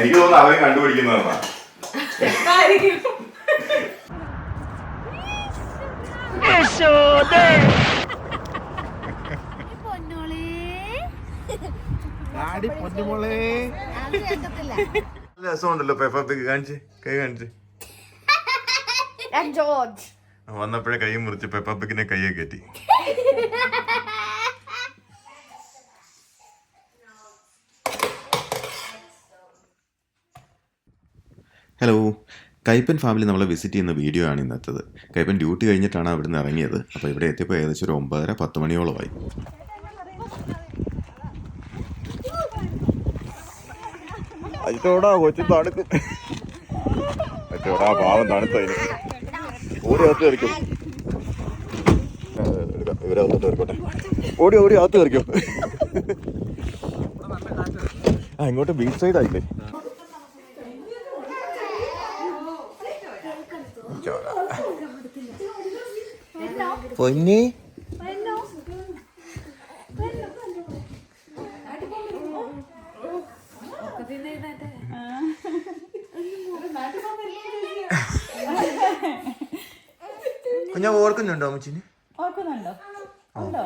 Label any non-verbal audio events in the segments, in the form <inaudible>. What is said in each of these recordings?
എനിക്ക് തോന്നുന്നു അവരും കണ്ടുപിടിക്കുന്നതെന്നാ. രസമുണ്ടല്ലോ കാണിച്ച് കൈ കാണിച്ച്. ജോർജ്. വന്നപ്പോഴേ കൈ മുറിച്ച് പെപ്പ പിഗിനെ കൈയെ കയറ്റി. ഹലോ കൈപ്പൻ ഫാമിലി നമ്മളെ വിസിറ്റ് ചെയ്യുന്ന വീഡിയോ ആണ് ഇന്നത്തത്. കൈപ്പൻ ഡ്യൂട്ടി കഴിഞ്ഞിട്ടാണ് അവിടുന്ന് ഇറങ്ങിയത്. അപ്പോൾ ഇവിടെ എത്തിയപ്പോൾ ഏകദേശം ഒരു ഒമ്പതര പത്ത് മണിയോളമായി. ഓടി ഓടി ഓടി അകത്ത് കയറിക്കോ. ആ ഇങ്ങോട്ട് ബീച്ച് സൈഡ് ആയില്ലേ? പൊന്നി? കുഞ്ഞാ ഓർക്കുന്നുണ്ടോ അമ്മച്ചിന്? ഓർക്കുന്നുണ്ടോ? ഉണ്ടോ?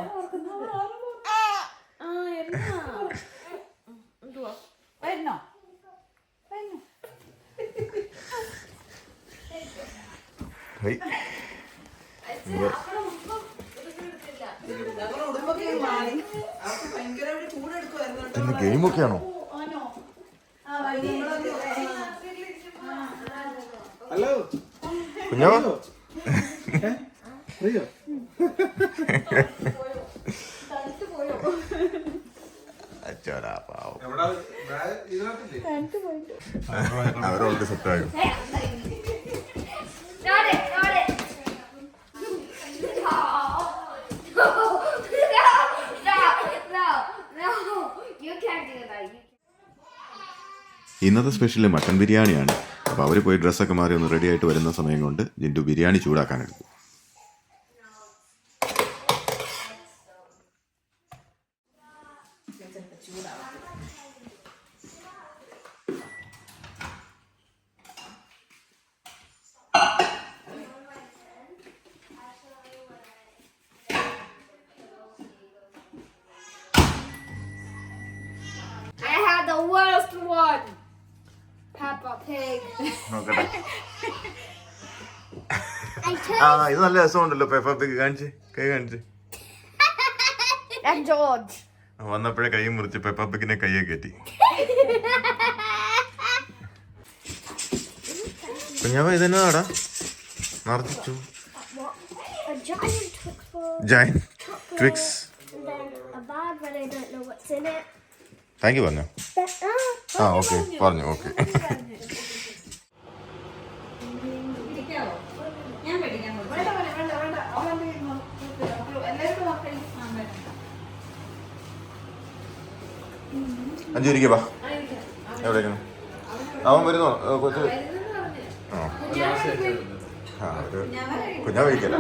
വരുന്നോ? വരുന്നോ ഗെയിമൊക്കെയാണോ? ഹലോ. കുഞ്ഞോ? അവരോട് പാവം. സെറ്റാകും Got it, got it. No, no, no, no. You can't do that. You ഇന്നത്തെ സ്പെഷ്യൽ മട്ടൻ ബിരിയാണിയാണ് അപ്പോൾ അവർ പോയി ഡ്രസ്സൊക്കെ മാറി ഒന്ന് റെഡി ആയിട്ട് വരുന്ന സമയം കൊണ്ട് ജിൻഡു biryani had the worst one. നോക്കട്ടെ I <laughs> ആ ഇത് നല്ല രസമുണ്ടല്ലോ പെപ്പ പിഗ് കാണിച്ച് കൈ കാണിച്ച്. <laughs> വന്നപ്പോഴേ കൈ മുറിച്ച് പെപ്പ പിഗിനെ കൈയെ കയറ്റി. കുഞ്ഞാവ ഇതെന്നാടാ നിറച്ചു ജൈൻ ട്വിക്സ് താങ്ക് യു പറഞ്ഞോ. ആ ഓക്കെ പറഞ്ഞു ഓക്കെ. അഞ്ചു ഇരിക്കേ ബാ എവിടേക്കാണ്? അവൻ വരുന്നോ? കൊച്ചു ആ കുഞ്ഞാ വഴിക്കല്ല.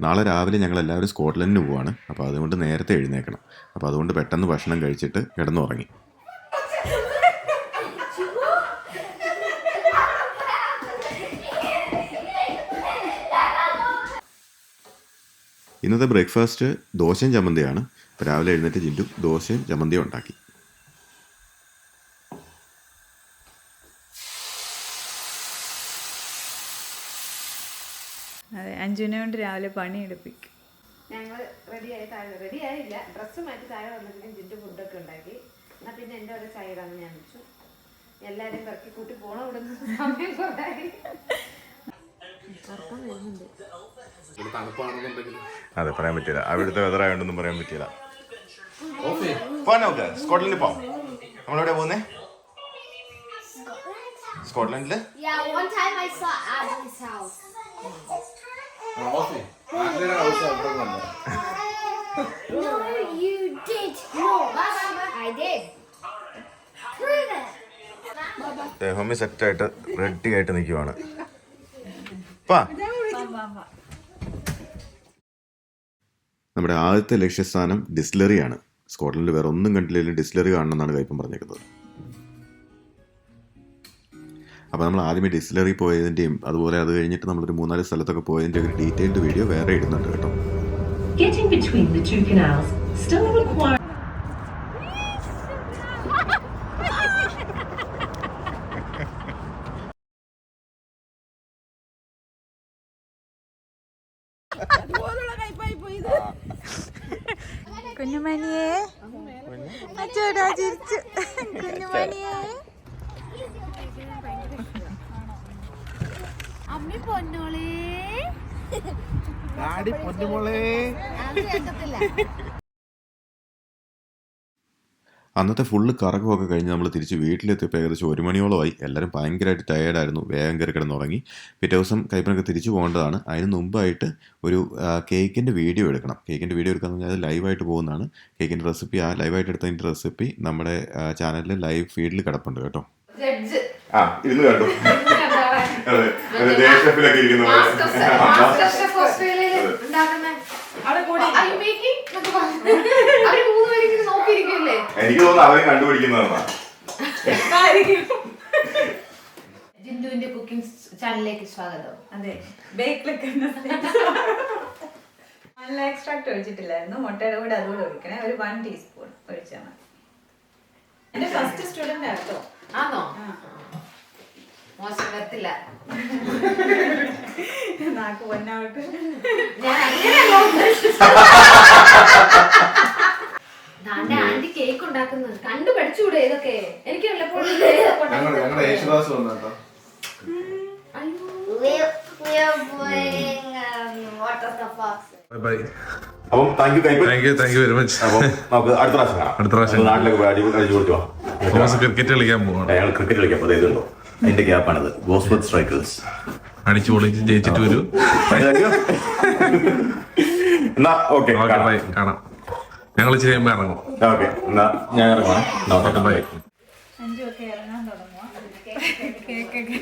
നാളെ രാവിലെ ഞങ്ങൾ എല്ലാവരും സ്കോട്ട്ലൻഡിന് പോവാണ്. അപ്പോൾ അതുകൊണ്ട് നേരത്തെ എഴുന്നേക്കണം. അപ്പോൾ അതുകൊണ്ട് പെട്ടെന്ന് ഭക്ഷണം കഴിച്ചിട്ട് കിടന്നുറങ്ങി. ഇന്നത്തെ ബ്രേക്ക്ഫാസ്റ്റ് ദോശയും ചമ്മന്തിയാണ്. രാവിലെ എഴുന്നേറ്റ് ജിൻഡു ദോശയും ചമ്മന്തിയും ഉണ്ടാക്കി അതെ അഞ്ജുനെ കൊണ്ട് രാവിലെ പണി എടുപ്പിക്കും. ഞങ്ങൾ റെഡിയായി താഴെ റെഡി ആയില്ല. ഡ്രസ്സ് മാറ്റി താഴെ വന്നപ്പോഴും ജിന്റെ ഫുഡൊക്കെ ഉണ്ടാക്കി. എന്നാൽ പിന്നെ എന്റെ ഒരു ചായ ഇടാന്ന് ഞാൻ വെച്ചു. എല്ലാവരും കറക്കി കൂട്ടി പോണം ഇവിടെ സമയം കുറവായി. അതെ പറയാൻ പറ്റില്ല അവിടുത്തെ വെതർ ആയതുകൊണ്ടൊന്നും പറയാൻ പറ്റില്ല പോവാൻ നോക്ക് സ്കോട്ട്ലൻഡിൽ പോവാം നമ്മളെവിടെ പോകുന്നേ? സ്കോട്ട്ലൻഡിൽ? No, you did. not. I did. Prove it. Homi സെറ്റായിട്ട് റെഡി ആയിട്ട് നിൽക്കുവാണ് പാ നമ്മുടെ ആദ്യത്തെ ലക്ഷ്യസ്ഥാനം ഡിസ്ലറിയാണ് സ്കോട്ട്ലൻഡിൽ വേറെ ഒന്നും കണ്ടില്ലെങ്കിലും ഡിസ്ലറി കാണണമെന്നാണ് കൈപ്പം പറഞ്ഞേക്കുന്നത് അപ്പോൾ നമ്മൾ ആദ്യമേ ഡിസ്റ്റിലറി പോയതിന്റെയും അതുപോലെ അത് കഴിഞ്ഞിട്ട് നമ്മളൊരു മൂന്നാൽ സ്ഥലത്തൊക്കെ പോയതിന്റെ ഒരു ഡീറ്റെയിൽഡ് വീഡിയോ വേറെ ഇടുന്നുണ്ട് കേട്ടോ. കുഞ്ഞുമണിയേ between the two canals still requires കുഞ്ഞുമണിയെ. അച്ചോടാ ചിരിച്ചു. കുഞ്ഞുമണിയെ. പൊന്നോളേ. ഡാഡി പൊന്നുമോളെ. അന്നത്തെ ഫുള്ള് കറക്കമൊക്കെ കഴിഞ്ഞ് നമ്മൾ തിരിച്ച് വീട്ടിലെത്തിയപ്പോൾ ഏകദേശം ഒരു മണിയോളമായി. എല്ലാവരും ഭയങ്കരമായിട്ട് ടയേർഡായിരുന്നു വേഗം കയറി കിടന്നുറങ്ങി പിറ്റേ ദിവസം കൈപ്പനൊക്കെ തിരിച്ചു പോകേണ്ടതാണ്. അതിന് മുമ്പായിട്ട് ഒരു കേക്കിന്റെ വീഡിയോ എടുക്കണം. കേക്കിന്റെ വീഡിയോ എടുക്കാന്ന് പറഞ്ഞാൽ അത് ലൈവായിട്ട് പോകുന്നതാണ്. കേക്കിന്റെ റെസിപ്പി ആ ലൈവായിട്ട് എടുത്തതിന്റെ റെസിപ്പി നമ്മുടെ ചാനലിൽ ലൈവ് ഫീഡിൽ കിടപ്പുണ്ട് കേട്ടോ. ജഡ്ജ് ആ ഇരുന്ന് കണ്ടു അതെ. ഒരു ദേശപ്പിലൊക്കെ ഇരിക്കുന്ന എനിക്ക് തോന്നുന്നു അവരെ കണ്ടുപിടിക്കുന്നതാണ് ജിന്ദുവിന്റെ കുക്കിംഗ് ചാനലിലേക്ക് സ്വാഗതം. അതെ. ബേക്കിലൊക്കെ നല്ല എക്സ്ട്രാക്ട് ഒഴിച്ചിട്ടില്ലായിരുന്നു. മുട്ടയുടെ കൂടെ അതുകൂടെ ഒഴിക്കണേ. ഒരു വൺ ടീസ്പൂൺ ഒഴിച്ചാൽ മതി. എന്റെ ഫസ്റ്റ് സ്റ്റുഡന്റ് ആട്ടോ ആണോ മോശം വരത്തില്ല നാക്ക് പൊന്നാവട്ടെ. ഞാൻ അങ്ങനെയല്ല ആന്റി കേക്ക് ഉണ്ടാക്കുന്നത് കണ്ടു പഠിച്ചുകൂടെ ഇതൊക്കെ? എനിക്ക് വല്ലപ്പോഴും ഉണ്ടാക്കുന്നത്. um, അപ്പം thank you thank you thank you very much അപ്പം നമുക്ക് അടുത്ത പ്രാവശ്യം നാട്ടിലേക്ക് അടുത്ത പ്രാവശ്യം. നമുക്ക് നാട്ടിലൊക്കെ പോയി അടിപൊളി കളിച്ചു കൊടുത്തു തോമസ് ക്രിക്കറ്റ് കളിക്കാൻ പോകണം അയാൾ ക്രിക്കറ്റ് കളിക്കാം അപ്പോൾ ഇതുണ്ടോ? അതിന്റെ ഗ്യാപ്പാണിത്. ഗോസ്ബത്ത് സ്ട്രൈക്കേഴ്സ് അടിച്ചു പൊളിച്ച് ജയിച്ചിട്ട് വരൂ. എന്നാ ഓക്കെ ബൈ കാണാം. ഞങ്ങൾ ഇച്ചിരി കഴിയുമ്പോൾ ഇറങ്ങും. ഓക്കെ എന്നാ ഞാൻ ഇറങ്ങാം ഓക്കെ ബൈ അഞ്ചും ഒക്കെ ഇറങ്ങാൻ തുടങ്ങുക കേക്കൊക്കെ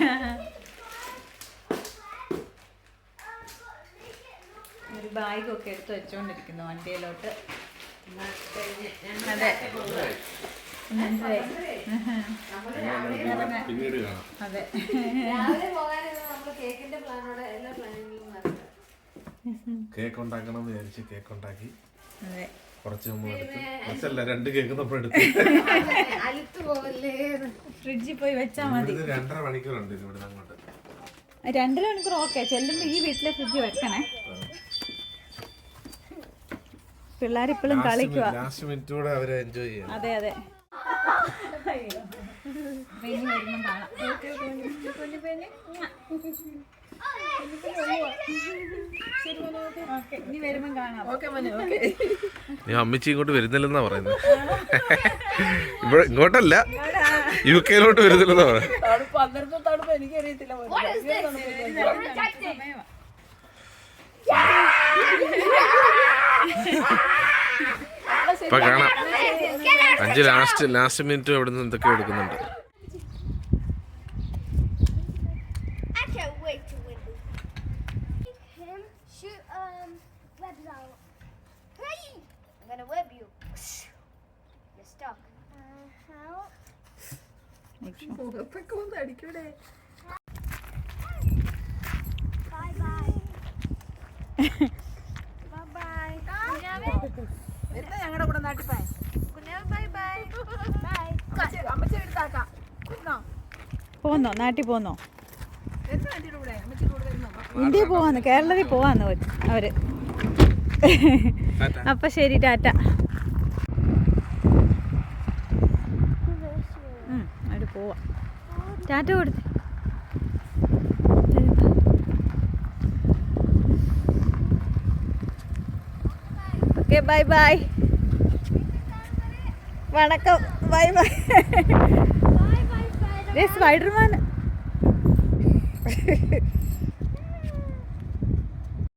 ഒരു ബാഗൊക്കെ എടുത്ത് വെച്ചോണ്ടിരിക്കുന്നു വണ്ടിയിലോട്ട്. അതെ. മനസ്സിലായി പിന്നീട് കാണാം. അതെ. രാവിലെ പോകാനിരുന്ന നമ്മൾ കേക്കിന്റെ പ്ലാനോടെ എല്ലാ പ്ലാനിങ്ങിലും നടക്കും കേക്ക് ഉണ്ടാക്കണം എന്ന് വിചാരിച്ച് കേക്ക് ഉണ്ടാക്കി. അതെ. കുറച്ച് നമ്മൾ എടുത്ത്. കുറച്ചല്ല രണ്ട് കേക്ക് നമ്മൾ എടുത്ത്. അലുത്തു പോവല്ലേ? ഫ്രിഡ്ജിൽ പോയി വെച്ചാൽ മതി. ഇത് രണ്ടര മണിക്കൂറുണ്ട് ഉണ്ട് ഇവിടെ അങ്ങോട്ട്. രണ്ടര മണിക്കൂർ ഓക്കെ. ചെല്ലുമ്പോൾ ഈ വീട്ടിലെ ഫ്രിഡ്ജ് വെക്കണേ. പിള്ളേർ ഇപ്പോഴും കളിക്കുക ലാസ്റ്റ് മിനിറ്റ് കൂടെ അവരെ എൻജോയ് ചെയ്യണം. അതെ അതെ. അപ്പൊ ഇനി വരുമ്പം കാണാം. വരുമ്പം കാണാം നീ അമ്മച്ചി ഇങ്ങോട്ട് വരുന്നില്ലെന്നാ പറയുന്നത് ഇവിടെ ഇങ്ങോട്ടല്ല യു കെയിലോട്ട് വരുന്നില്ലെന്നാ പറയുന്നത് ഇപ്പൊ കാണാം. അഞ്ച് ലാസ്റ്റ് ലാസ്റ്റ് മിനിറ്റ് എവിടെ നിന്ന് എന്തൊക്കെയോ എടുക്കുന്നുണ്ട്. ഞങ്ങളുടെ കൂടെ നാട്ടിൽ പോയി. പോന്നോ? നാട്ടിൽ പോന്നോ? ഇന്ത്യ പോവാന്ന് കേരളത്തിൽ പോവാന്ന് അവർ. അവർ. അപ്പൊ ശരി ടാറ്റ ഉം, അവർ പോവാ ടാറ്റ കൊടുത്ത്. Okay bye bye. വണക്കം. Bye bye. സ്പൈഡർമാൻ. <laughs>